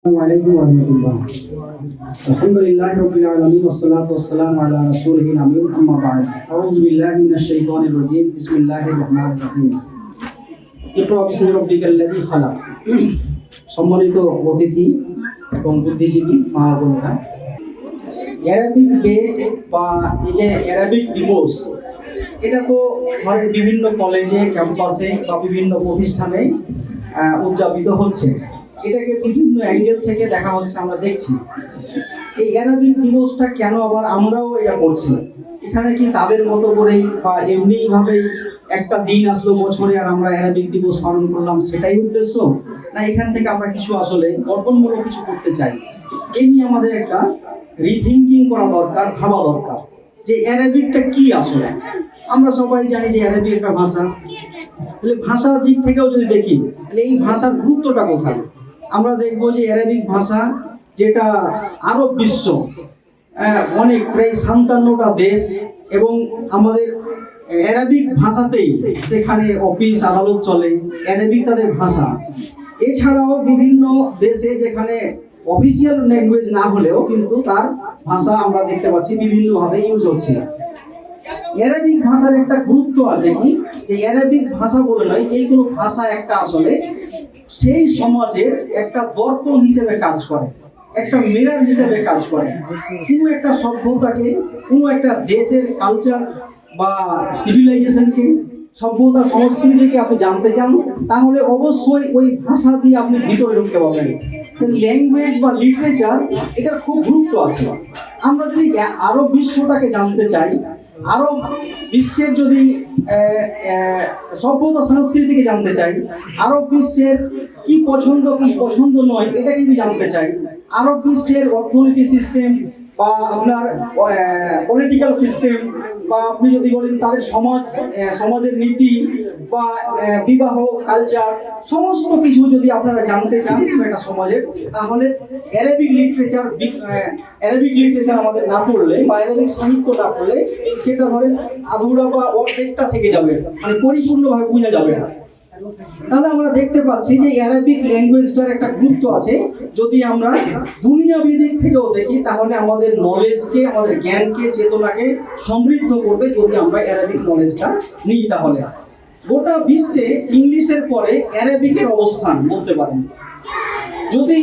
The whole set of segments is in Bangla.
السلام عليكم ورحمة الله الحمد لله رب العالمين والصلاة والسلام على رسوله الأمين أما بعد أعوذ بالله من الشيطان الرجيم بسم الله الرحمن الرحيم اقرأ بسم ربك الذي خلق সম্মানিত অতিথি এবং বুদ্ধিজীবী মা বোনেরা অ্যারাবিক ডে বা এই যে অ্যারাবিক দিবস এটা তো ধরেন বিভিন্ন কলেজে ক্যাম্পাসে বা বিভিন্ন প্রতিষ্ঠানে আহ, উদযাপিত হচ্ছে এটাকে বিভিন্ন অ্যাঙ্গেল থেকে দেখা হচ্ছে, আমরা দেখছি। এই অ্যারাবিক দিবসটা কেন আবার আমরাও এটা করছি? এখানে কি তাদের মতো করেই বা এমনিভাবেই একটা দিন আসলো বছরে আর আমরা অ্যারাবিক দিবস পালন করলাম সেটাই উদ্দেশ্য? না, এখান থেকে আমরা কিছু আসলে গঠনমূলক কিছু করতে চাই। এই নিয়ে আমাদের একটা রিথিঙ্কিং করা দরকার, ভাবা দরকার যে অ্যারাবিকটা কি আসলে? আমরা সবাই জানি যে অ্যারাবিক একটা ভাষা। তাহলে ভাষার দিক থেকেও যদি দেখি, তাহলে এই ভাষার গুরুত্বটা কোথায়? আমরা দেখব যে অ্যারাবিক ভাষা যেটা আরব বিশ্ব আহ, অনেক প্রায় সান্তান্নটা দেশ এবং আমাদের অ্যারাবিক ভাষাতেই সেখানে অফিস আদালত চলে অ্যারাবিক তাদের ভাষা। এছাড়াও বিভিন্ন দেশে যেখানে অফিসিয়াল ল্যাঙ্গুয়েজ না হলেও কিন্তু তার ভাষা আমরা দেখতে পাচ্ছি বিভিন্নভাবে ইউজ হচ্ছে। অ্যারাবিক ভাষার একটা গুরুত্ব আছে কি? অ্যারাবিক ভাষা বলে নয় যে কোনো ভাষা একটা আসলে সেই সমাজের একটা দর্পণ হিসেবে কাজ করে, একটা মিরার হিসেবে কাজ করে। কোনো একটা সভ্যতাকে, কোনো একটা দেশের কালচার বা সিভিলাইজেশনকে সভ্যতা সংস্কৃতিকে আপনি জানতে চান, তাহলে অবশ্যই ওই ভাষা দিয়ে আপনি ভিতরে ঢুকতে পারবেন। ল্যাঙ্গুয়েজ বা লিটারেচার এটা খুব গুরুত্ব আছে। আমরা যদি আ- আরও বিশ্বটাকে জানতে চাই আরও বিশ্বের যদি সভ্যতা সংস্কৃতিকে জানতে চাই, আরও বিশ্বের কি পছন্দ কি পছন্দ নয়, এটা যদি জানতে চাই। আরও বিশ্বের অর্থনীতি সিস্টেম বা আপনার পলিটিক্যাল সিস্টেম বা আপনি যদি বলেন তাদের সমাজ সমাজের নীতি বা বিবাহ কালচার সমস্ত কিছু যদি আপনারা জানতে চান একটা সমাজের, তাহলে অ্যারাবিক লিটারেচার অ্যারাবিক লিটারেচার আমাদের না পড়লে বা অ্যারাবিক সাহিত্য না পড়লে সেটা ধরেন আধুরা বা অর্ধেকটা থেকে যাবে। মানে পরিপূর্ণভাবে বোঝা যাবে না। তাহলে আমরা দেখতে পাচ্ছি যে অ্যারাবিক ল্যাঙ্গুয়েজটার একটা গুরুত্ব আছে। যদি আমরা দুনিয়াবি দিক থেকেও দেখি, তাহলে আমাদের নলেজকে আমাদের জ্ঞানকে, চেতনাকে সমৃদ্ধ করবে যদি আমরা অ্যারাবিক নলেজটা নিই তাহলে। গোটা বিশ্বে ইংলিশের পরে অ্যারাবিকের অবস্থান বলতে পারেন। যদি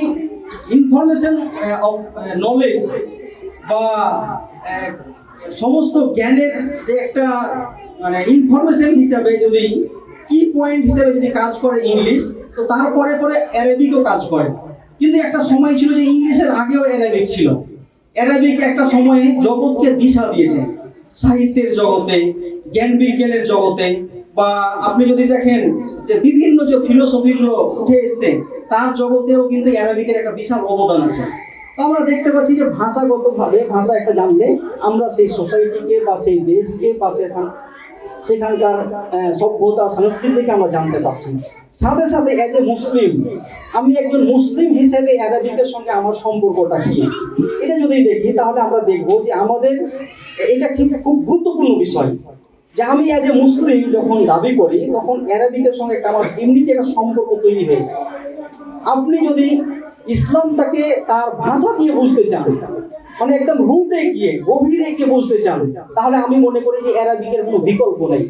ইনফরমেশন নলেজ বা সমস্ত জ্ঞানের যে একটা মানে ইনফরমেশন হিসাবে যদি কি পয়েন্ট হিসেবে যদি কাজ করে ইংলিশ, তো তারপরে পরে অ্যারাবিকও কাজ করে। কিন্তু একটা সময় ছিল যে ইংলিশের আগেও অ্যারাবিক ছিল। অ্যারাবিক একটা সময়ে জগৎকে দিশা দিয়েছে। সাহিত্যের জগতে, জ্ঞান বিজ্ঞানের জগতে, বা আপনি যদি দেখেন যে বিভিন্ন যে ফিলোসফিগুলো উঠে এসছে, তার জগতেও কিন্তু অ্যারাবিকের একটা বিশাল অবদান আছে। আমরা দেখতে পাচ্ছি যে ভাষাগতভাবে, ভাষা একটা জানলে আমরা সেই সোসাইটিকে বা সেই দেশকে বা সেখান সেখানকার সভ্যতা, সংস্কৃতিকে আমরা জানতে পারছি। সাথে সাথে অ্যাজ এ মুসলিম, আমি একজন মুসলিম হিসেবে অ্যারাবিকের সঙ্গে আমার সম্পর্কটা কি? এটা যদি দেখি, তাহলে আমরা দেখব যে আমাদের এটা কিন্তু খুব গুরুত্বপূর্ণ বিষয়। যে আমি অ্যাজ এ মুসলিম যখন দাবি করি, তখন অ্যারাবিকের সঙ্গে একটা আমার এমনিতে একটা সম্পর্ক তৈরি হয়ে যায়। আপনি যদি ইসলামটাকে তার ভাষা দিয়ে বুঝতে চান মানে একদম রুটে গিয়ে, গভীরে গিয়ে বুঝতে চান, তাহলে আমি মনে করি যে অ্যারাবিকের কোনো বিকল্প নেই।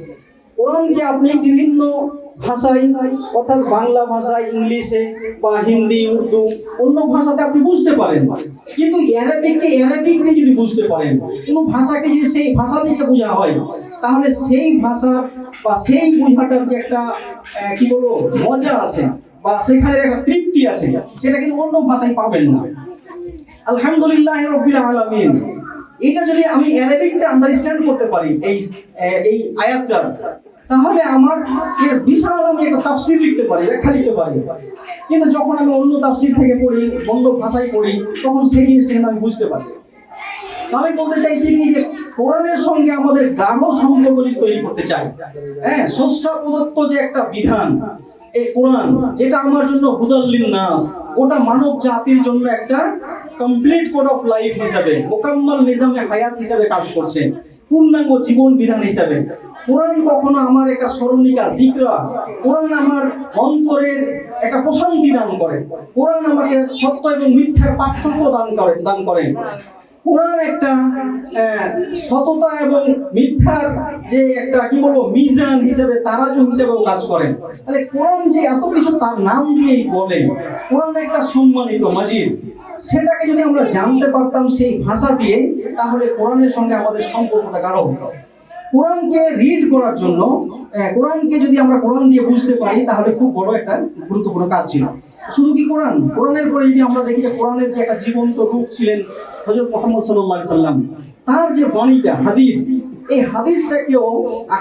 কোরআনকে আপনি বিভিন্ন ভাষায়, অর্থাৎ বাংলা ভাষায় ইংলিশে বা হিন্দি, উর্দু, অন্য ভাষাতে আপনি বুঝতে পারেন। কিন্তু অ্যারাবিককে অ্যারাবিক নিয়ে যদি বুঝতে পারেন, কোনো ভাষাকে যদি সেই ভাষা থেকে বোঝা হয়, তাহলে সেই ভাষা বা সেই বোঝাটার যে একটা কি বলব, মজা আছে, বা সেখানে একটা তৃপ্তি আছে, সেটা কিন্তু অন্য ভাষায় পাবেন না। আলহামদুলিল্লাহ রব্বিল আলামিন। এটা যদি আমি অ্যারাবিকটা আন্ডারস্ট্যান্ড করতে পারি, এই এই আয়াতটার, তাহলে আমার এর বিশাল আমি একটা তাফসির লিখতে পারি, ব্যাখ্যা লিখতে পারি। কিন্তু যখন আমি অন্য তাফসির থেকে পড়ি অন্য ভাষায় পড়ি, তখন সেই জিনিসটা কিন্তু আমি বুঝতে পারি। আমি বলতে চাইছি কি যে, কোরআনের সঙ্গে আমাদের গাঢ় সম্পর্ক তৈরি করতে চাই হ্যাঁ স্রষ্টা প্রদত্ত যে একটা বিধান, এই কোরআন, যেটা আমার জন্য হুদাল্লিন নাস ওটা মানব জাতির জন্য একটা কমপ্লিট কোড অফ লাইফ হিসাবে, মোকাম্মল নিজামে হায়াত হিসাবে কাজ করছে, পূর্ণাঙ্গ জীবন বিধান হিসাবে। কোরআন কখনো আমার একটা স্মরণিকা, জিকরা। কোরআন আমার অন্তরের একটা প্রশান্তি দান করে। কোরআন আমাকে সত্য এবং মিথ্যার পার্থক্য দান করে, দান করেন কোরআন একটা সততা এবং মিথ্যার যে একটা, কি বলব, মিজান হিসেবে, তারাজু হিসেবেও কাজ করেন তাহলে কোরআন যে এত কিছু তার নাম দিয়েই বলে, কোরআন একটা সম্মানিত মাজিদ। সেটাকে যদি আমরা জানতে পারতাম সেই ভাষা দিয়ে, তাহলে কোরআনের সঙ্গে আমাদের সম্পর্কটা গাঢ় হতো। কোরআনকে রিড করার জন্য কোরআনকে যদি আমরা কোরআন দিয়ে বুঝতে পারি, তাহলে খুব বড় একটা গুরুত্বপূর্ণ কাজ ছিল। শুধু কি কোরআন? কোরআনের পরে যদি আমরা দেখি যে কোরআনের যে একটা জীবন্ত রূপ ছিলেন হজরত মোহাম্মদ সাল্লাম, তার যে বাণীটা, হাদিস এই হাদিসটাকেও,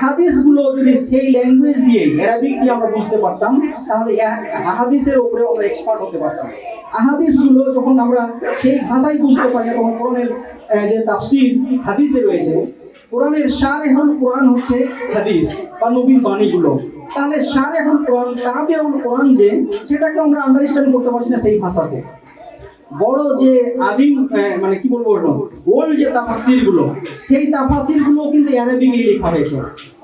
হাদিসগুলো যদি সেই ল্যাঙ্গুয়েজ দিয়ে অ্যারাবিক দিয়ে আমরা বুঝতে পারতাম, তাহলে হাদিসের উপরে আমরা এক্সপার্ট হতে পারতাম। আহাদিসগুলো যখন আমরা সেই ভাষায় বুঝতে পারি, তখন কোরআনের যে তাফসির হাদিসে রয়েছে, কোরআনের সার এখন কোরআন হচ্ছে হাদিস বা নবীর বাণীগুলো। তাহলে সার এখন কোরআন, তারাবি এখন কোরআন যে, সেটাকে আমরা আন্ডারস্ট্যান্ড করতে পারছি না সেই ভাষাতে। বড় যে আদিম মানে কি বলব ওল্ড যে তাফাসিরগুলো সেই তাফাসিরগুলো কিন্তু অ্যারাবিকে লেখা হয়েছে।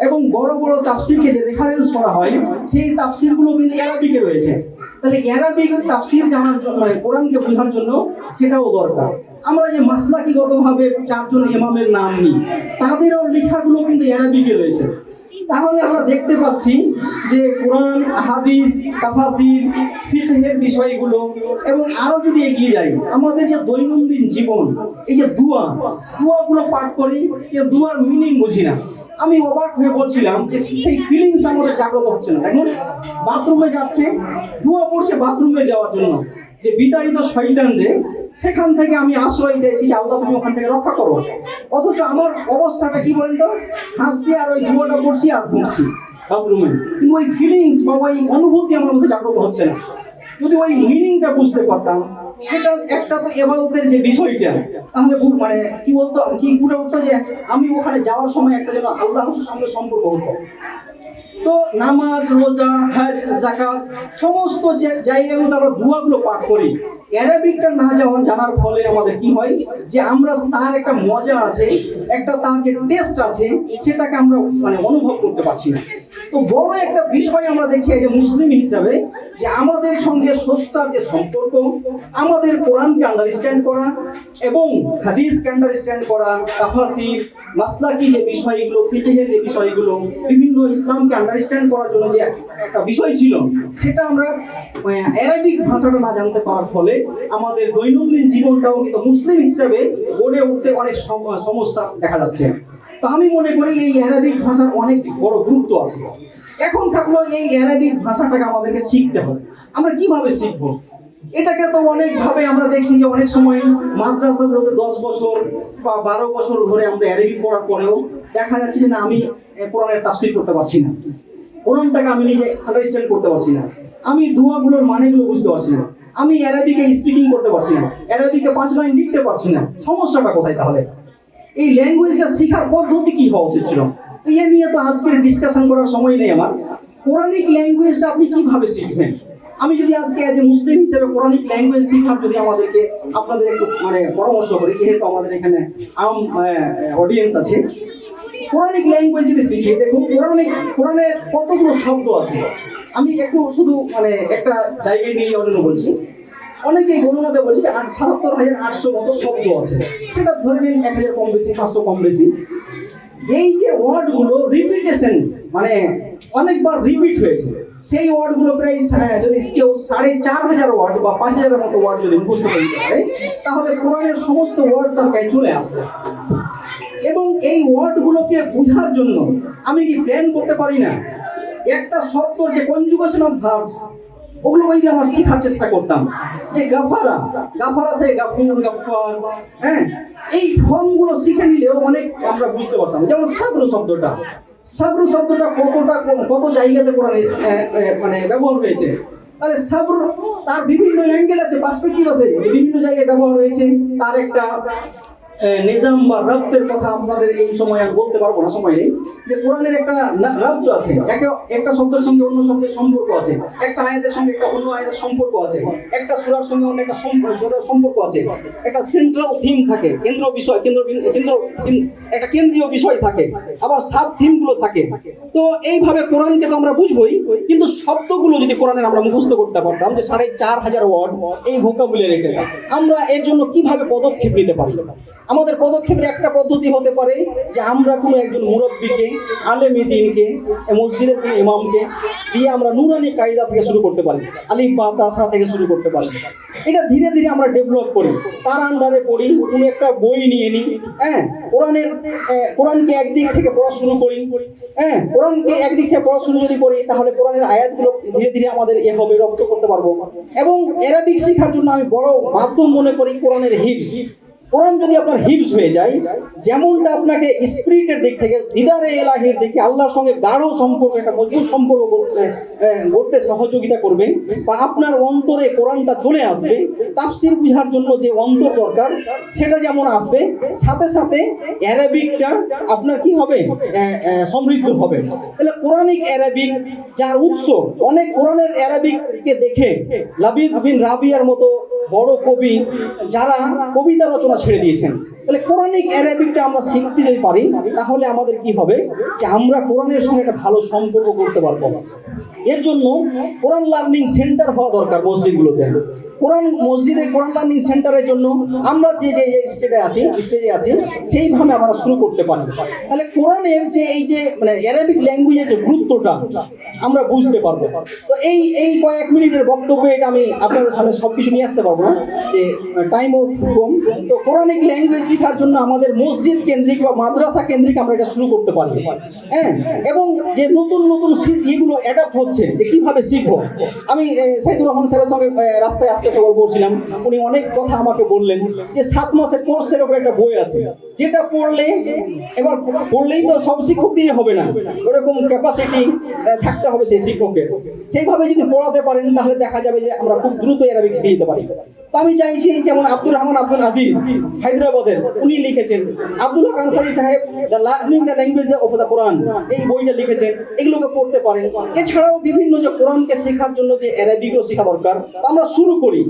এবং বড় বড় তাফসিরকে যে রেফারেন্স করা হয়, সেই তাফসিরগুলো কিন্তু অ্যারাবিকে রয়েছে। তাহলে অ্যারাবিক তাফসির জানার জন্য মানে কোরআনকে বোঝার জন্য সেটাও দরকার। আমরা যে মাসলাকিগতভাবে চারজন ইমামের নাম নিই, তাদেরও লেখাগুলো কিন্তু অ্যারাবিকে রয়েছে। তাহলে আমরা দেখতে পাচ্ছি যে কোরআন, হাদিস, তাফাসির, ফিকহের বিষয়গুলো এবং আরও যদি এগিয়ে যাই, আমাদের যে দৈনন্দিন জীবন, এই যে দুয়া, দুয়াগুলো পাঠ করি এই দুয়ার মিনিং বুঝি না। আমি অবাক হয়ে বলছিলাম যে সেই ফিলিংস আমাদের জাগ্রত হচ্ছে না। এখন বাথরুমে যাচ্ছে, দুয়া পড়ছে বাথরুমে যাওয়ার জন্য। যে বিতাড়িত শয়তান যে সেখান থেকে আমি আশ্রয় চাইছি যে আল্লাহ তুমি ওখান থেকে রক্ষা করো। অথচ আমার অবস্থাটা কি বলেন তো? হাসছি আর ওই ধুয়োটা করছি আর ঘুমছি বাথরুমে। কিন্তু ওই ফিলিংস বা ওই অনুভূতি আমার মধ্যে জাগ্রত হচ্ছে না। যদি ওই মিনিংটা বুঝতে পারতাম সেটা একটা তো এবাদতের যে বিষয়টা, তাহলে মানে কি বলতো, কি ফুটে উঠতো যে আমি ওখানে যাওয়ার সময় একটা যেন আল্লাহর সঙ্গে সম্পর্ক হতো। তো নামাজ, রোজা, হজ জাকাত সমস্ত যে জায়গাগুলো আমরা দুয়াগুলো পাঠ করি, অ্যারাবিকটা না যাওয়া জানার ফলে আমাদের কি হয় যে আমরা তার একটা মজা আছে, একটা তার যে টেস্ট আছে, সেটাকে আমরা মানে অনুভব করতে পারছি না। তো বড় একটা বিষয় আমরা দেখছি যে মুসলিম হিসাবে যে আমাদের সঙ্গে স্রষ্টার যে সম্পর্ক, আমাদের কোরআনকে আন্ডারস্ট্যান্ড করা এবং হাদিসকে আন্ডারস্ট্যান্ড করা, তাফাসির, মাসলাকি যে বিষয়গুলো, ফিকিহের যে বিষয়গুলো, বিভিন্ন ইসলামকে আন্ডারস্ট্যান্ড করার জন্য যে একটা বিষয় ছিল, সেটা আমরা অ্যারাবিক ভাষাটা না জানতে পারার ফলে আমাদের দৈনন্দিন জীবনটাও কিন্তু মুসলিম হিসাবে গড়ে উঠতে অনেক সম- সমস্যা দেখা যাচ্ছে। তো আমি মনে করি এই অ্যারাবিক ভাষার অনেক বড় গুরুত্ব আছে। এখন থাকল এই অ্যারাবিক ভাষাটাকে আমাদেরকে শিখতে হবে। আমরা কীভাবে শিখব? এটাকে তো অনেকভাবে আমরা দেখছি যে অনেক সময় মাদ্রাসাগুলোতে দশ বছর বা বারো বছর ধরে আমরা অ্যারাবিক পড়ার পরেও দেখা যাচ্ছে যে না, আমি কোরআনের তাফসির করতে পারছি না। কোরআনটাকে আমি নিজে আন্ডারস্ট্যান্ড করতে পারছি না। আমি দুয়াগুলোর মানেগুলো বুঝতে পারছি না। আমি অ্যারাবিকে স্পিকিং করতে পারছি না। অ্যারাবিকে পাঁচ লাইন লিখতে পারছি না। সমস্যাটা কোথায় তাহলে? এই ল্যাঙ্গুয়েজটা শেখার পদ্ধতি কি হওয়া উচিত ছিল? এ নিয়ে তো আজকের ডিসকাশন করার সময় নেই আমার। কোরআনিক ল্যাঙ্গুয়েজটা আপনি কীভাবে শিখবেন? আমি যদি আজকে এজ এ মুসলিম হিসেবে কোরআনিক ল্যাঙ্গুয়েজ শিখার যদি আমাদেরকে আপনাদের একটু মানে পরামর্শ করি, যেহেতু আমাদের এখানে, আম অডিয়েন্স আছে। কোরআনিক ল্যাঙ্গুয়েজ যদি শিখি, দেখুন কোরআনিক কোরআনের কতগুলো শব্দ আছে? আমি একটু শুধু মানে একটা জায়গায় নিয়ে জন্য বলছি। অনেকেই গণনাতে বলছে যে আট সাতাত্তর হাজার আটশো মতো শব্দ আছে। সেটা ধরে নিন এক হাজার কম বেশি, পাঁচশো কম বেশি। এই যে ওয়ার্ডগুলো রিপিটেশন মানে অনেকবার রিপিট হয়েছে। সেই ওয়ার্ডগুলো প্রায় যদি কেউ সাড়ে চার হাজার ওয়ার্ড বা পাঁচ হাজারের মতো ওয়ার্ড যদি মুখস্থ করতে পারে, তাহলে কোরআনের সমস্ত ওয়ার্ড তার গায়ে চলে আসবে। এবং এই ওয়ার্ডগুলোকে বোঝার জন্য আমি কি প্ল্যান করতে পারি না? একটা শব্দ যে কনজুগেশন অফ ভার্বস ওগুলো ওই যে আমার শেখার চেষ্টা করতাম। যে গাফারা, গাফারাতে গাফুর গাফার হ্যাঁ? এই ফর্মগুলো শিখে নিলেও অনেক আমরা বুঝতে পারতাম। যেমন সাবরু শব্দটা। সাবরু শব্দটা কতটা কত জায়গাতে কোরআনে মানে ব্যবহার হয়েছে। তাহলে সাবর, তার বিভিন্ন অ্যাঙ্গেল আছে পার্সপেক্টিভ আছে। বিভিন্ন জায়গায় ব্যবহার হয়েছে, তার একটা নিজাম বা রব্তের কথা আপনাদের এই সময় আর বলতে পারব না, সময় নেই। যে কোরআনের একটা রব্ত আছে, একে একটা শব্দের সঙ্গে অন্য শব্দের সম্পর্ক আছে, একটা আয়াতের সঙ্গে একটা অন্য আয়াতের সম্পর্ক আছে, একটা সুরার সঙ্গে অন্য একটা সূরার সম্পর্ক আছে, একটা সেন্ট্রাল থিম থাকে, কেন্দ্র বিষয়, কেন্দ্র কেন্দ্র একটা কেন্দ্রীয় বিষয় থাকে, আবার সাব থিমগুলো থাকে। তো এইভাবে কোরআনকে তো আমরা বুঝবোই, কিন্তু শব্দগুলো যদি কোরআনের আমরা মুখস্থ করতে পারতাম, যে সাড়ে চার হাজার ওয়ার্ড এই ভোকাবুলারিতে আমরা এর জন্য কীভাবে পদক্ষেপ নিতে পারি? আমাদের পদক্ষেপের একটা পদ্ধতি হতে পারে যে আমরা কোনো একজন মুরব্বীকে, আলেমী দিনকে মসজিদের কোনো ইমামকে দিয়ে আমরা নুরানি কায়দা থেকে শুরু করতে পারি, আলিফ বা তাসা থেকে শুরু করতে পারি। এটা ধীরে ধীরে আমরা ডেভেলপ করি। তার আন্ডারে পড়ি, কোনো একটা বই নিয়ে নিই হ্যাঁ? কোরআনের কোরআনকে একদিক থেকে পড়া শুরু করি হ্যাঁ? কোরআনকে একদিক থেকে পড়া শুরু যদি করি, তাহলে কোরআনের আয়াতগুলো ধীরে ধীরে আমাদের এ হবে, রপ্ত করতে পারব। এবং অ্যারাবিক শেখার জন্য আমি বড় মাধ্যম মনে করি কোরআনের হিপস কোরআন যদি আপনার হিপস হয়ে যায়, যেমনটা আপনাকে স্পিরিটের দিক থেকে, দিদারে এলাহির দিকে আল্লাহর সঙ্গে গাঢ় সম্পর্ক, একটা মজবুত সম্পর্ক করতে গড়তে সহযোগিতা করবে বা আপনার অন্তরে কোরআনটা চলে আসবে, তাফসির বুঝার জন্য যে অন্তর দরকার, সেটা যেমন আসবে, সাথে সাথে অ্যারাবিকটা আপনার কি হবে? সমৃদ্ধ হবে। তাহলে কোরআনিক অ্যারাবিক যার উৎস, অনেক কোরআনের অ্যারাবিককে দেখে লাবিদ বিন রাবিয়ার মতো বড় কবি, যারা কবিতা রচনা ছেড়ে দিয়েছেন। তাহলে কোরআনিক অ্যারাবিকটা আমরা শিখতে যদি পারি, তাহলে আমাদের কি হবে? যে আমরা কোরআনের সঙ্গে একটা ভালো সম্পর্ক করতে পারব এর জন্য কোরআন লার্নিং সেন্টার হওয়া দরকার মসজিদগুলোতে। কোরআন মসজিদে কোরআন লার্নিং সেন্টারের জন্য আমরা যে যে স্টেটে আছি স্টেজে আছি, সেইভাবে আমরা শুরু করতে পারি। তাহলে কোরআনের যে এই যে মানে অ্যারাবিক ল্যাঙ্গুয়েজের যে গুরুত্বটা আমরা বুঝতে পারব। তো এই এই কয়েক মিনিটের বক্তব্যে এটা আমি আপনাদের সামনে সব কিছু নিয়ে আসতে পারব না, যে টাইমও কম। তো কোরআনিক ল্যাঙ্গুয়েজ শেখার জন্য আমাদের মসজিদ কেন্দ্রিক বা মাদ্রাসা কেন্দ্রিক আমরা এটা শুরু করতে পারি। হ্যাঁ? এবং যে নতুন নতুন ইগুলো অ্যাডাপ্ট হচ্ছে যে কীভাবে শিখব। আমি সাইদুর রহমান স্যারের সঙ্গে রাস্তায় আসতে খবর করছিলাম উনি অনেক কথা আমাকে বললেন যে সাত মাসের কোর্সের উপর একটা বই আছে। যেটা পড়লে, এবার পড়লেই তো সব শিক্ষক দিয়ে হবে না। ওরকম ক্যাপাসিটি থাকতে হবে সেই শিক্ষকের সেইভাবে যদি পড়াতে পারেন, তাহলে দেখা যাবে যে আমরা খুব দ্রুত অ্যারাবিক শিখে যেতে পারি। আমি চাইছি যেমন আব্দুর রহমান আব্দুল আজিজ হায়দ্রাবাদের, উনি লিখেছেন, আব্দুল হক আনসারি সাহেব the learning the language of the Quran এই বইটা লিখেছেন, এগুলোকে পড়তে পারেন। এছাড়াও বিভিন্ন যে কোরআনকে শেখার জন্য যে অ্যারাবিকও শেখা দরকার আমরা শুরু করি,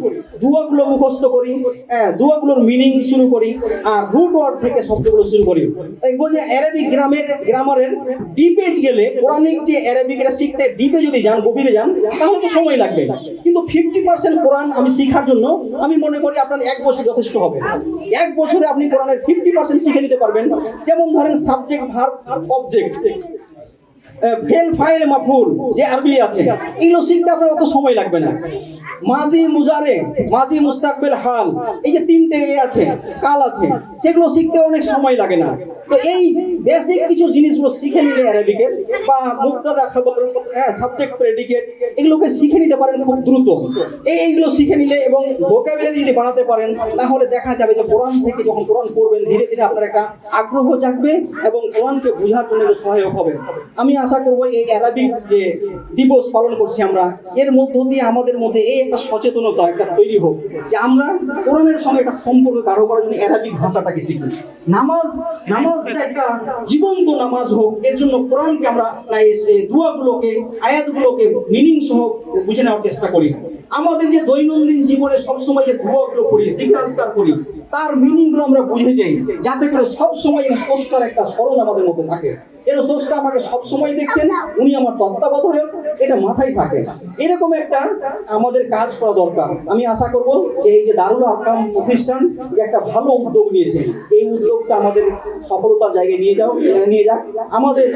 দুয়াগুলো মুখস্থ করি হ্যাঁ দুয়াগুলোর মিনিং শুরু করি, আর রুট ওয়ার্ড থেকে শব্দগুলো শুরু করি। দেখব যে অ্যারাবিক গ্রামের গ্রামারের ডিপে গেলে কোরআনিক যে অ্যারাবিক এটা শিখতে ডিপে যদি যান, গভীরে যান, তাহলে তো সময় লাগবে। কিন্তু ফিফটি পার্সেন্ট কোরআন আমি শেখার জন্য আমি মনে করি আপনার এক বছর যথেষ্ট হবে। এক বছরে আপনি কোরআনের ফিফটি পার্সেন্ট শিখে নিতে পারবেন। যেমন ধরেন সাবজেক্ট ভার্ব অবজেক্ট ফেল ফাইল মাফুল, যে আরবি আছে, এগুলো শিখতে আপনার অত সময় লাগবে না। মাজি মুজারে, মাজি মুস্তাকবেল হাল, এই যে তিনটে এ আছে, কাল আছে, সেগুলো শিখতে অনেক সময় লাগে না। তো এই বেসিক কিছু জিনিসগুলো শিখে নিলে অ্যারাবিকের বা মুক্তাদা খবর হ্যাঁ সাবজেক্ট প্রেডিকেট এগুলোকে শিখে নিতে পারেন খুব দ্রুত। এই এইগুলো শিখে নিলে এবং ভোকাবুলারি যদি বাড়াতে পারেন, তাহলে দেখা যাবে যে কোরআন থেকে যখন কোরআন পড়বেন, ধীরে ধীরে আপনার একটা আগ্রহ জাগবে এবং কোরআনকে বোঝার জন্য সহায়ক হবে। আমি আশা করব এই অ্যারাবিক যে দিবস পালন করছি আমরা, এর মধ্য দিয়ে আমাদের মধ্যে এই একটা সচেতনতা একটা তৈরি হোক, যে আমরা কোরআনের সঙ্গে একটা সম্পর্ক গাঢ় করার জন্য অ্যারাবিক ভাষাটাকে শিখি। নামাজ, নামাজটা একটা জীবন্ত নামাজ হোক, এর জন্য কোরআনকে আমরা দুয়াগুলোকে, আয়াতগুলোকে মিনিং সহ বুঝে নেওয়ার চেষ্টা করি। আমাদের যে দৈনন্দিন জীবনে সবসময় যে দুয়াগুলো করি জিজ্ঞাসা করি তার মিনিংগুলো আমরা বুঝে যাই, যাতে করে সবসময় স্রষ্টার একটা স্মরণ আমাদের মধ্যে থাকে। এর স্রষ্টা আমাকে সবসময় দেখছেন, উনি আমার তত্ত্বাবধায়ক, এটা মাথায় থাকে। এরকম একটা আমাদের কাজ করা দরকার। আমি আশা করব যে এই যে দারুল আকাম প্রতিষ্ঠান, যে একটা ভালো উদ্যোগ নিয়েছে, এই উদ্যোগটা আমাদের সফলতার জায়গায় নিয়ে যাও নিয়ে যাক। আমাদের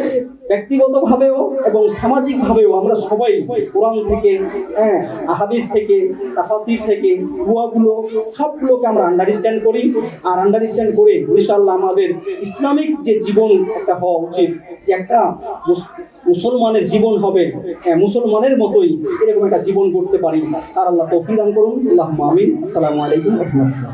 ব্যক্তিগতভাবেও এবং সামাজিকভাবেও আমরা সবাই কোরআন থেকে হ্যাঁ হাদিস থেকে, তাফাসির থেকে দুয়াগুলো সবগুলোকে আমরা আন্ডারস্ট্যান্ড করি। আর আন্ডারস্ট্যান্ড করে, ইনশাআল্লাহ আমাদের ইসলামিক যে জীবন, একটা হওয়া উচিত। যে একটা মুস- মুসলমানের জীবন হবে মুসলমানের মতোই এরকম একটা জীবন করতে পারি। তার আল্লাহ তৌফিক দান করুন। আল্লাহ মামিন আসসালামু আলাইকুম রহমতুল্লাহ।